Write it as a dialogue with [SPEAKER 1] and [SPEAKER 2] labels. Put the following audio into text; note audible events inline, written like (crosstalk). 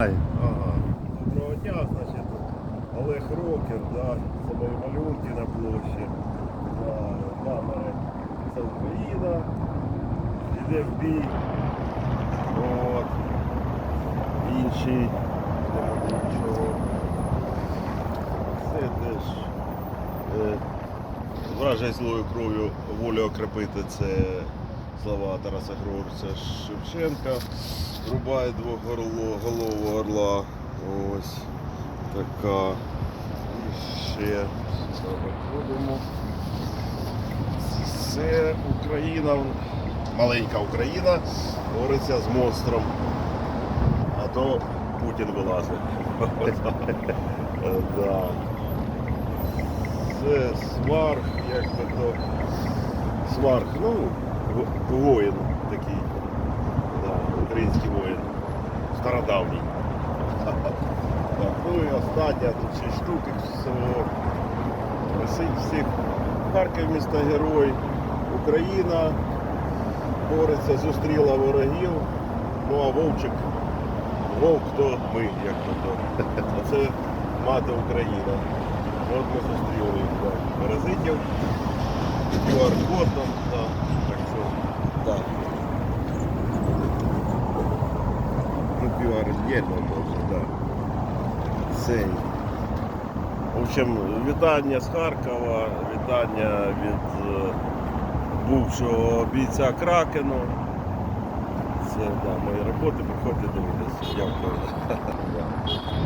[SPEAKER 1] Доброго дня, значить, Олег Рокер, да, це мої малюнки на площі. Да, камери. Це Україна. Іде в бій. От. Інший. нічого. Теж е, вражає злою кров'ю волю окрепити. Це слова Тараса Григоровича Шевченка. Рубає двохголового орла. Ось така. І ще переходимо. Це Україна, маленька Україна, бореться з монстром. А то Путін вилазить. (laughs) Це сварх, як би то. Сварх, ну, воїн такий. Да, український воїн. Стародавній. (laughs) Ну і остання, тут 6 штук, їх всього всіх. Харків місто герой, Україна бореться, зустріла ворогів. Ну а Вовчик, Вовк то ми, як то то. А це мати Україна. От ми зустріли да. паразитів. QR-код там, да. Так. Ну, QR є там да. Цей. В общем, вітання з Харкова, вітання від е, бувшого бійця Кракену. Це да, мої роботи, приходьте дивитися. Дякую. (laughs) Да.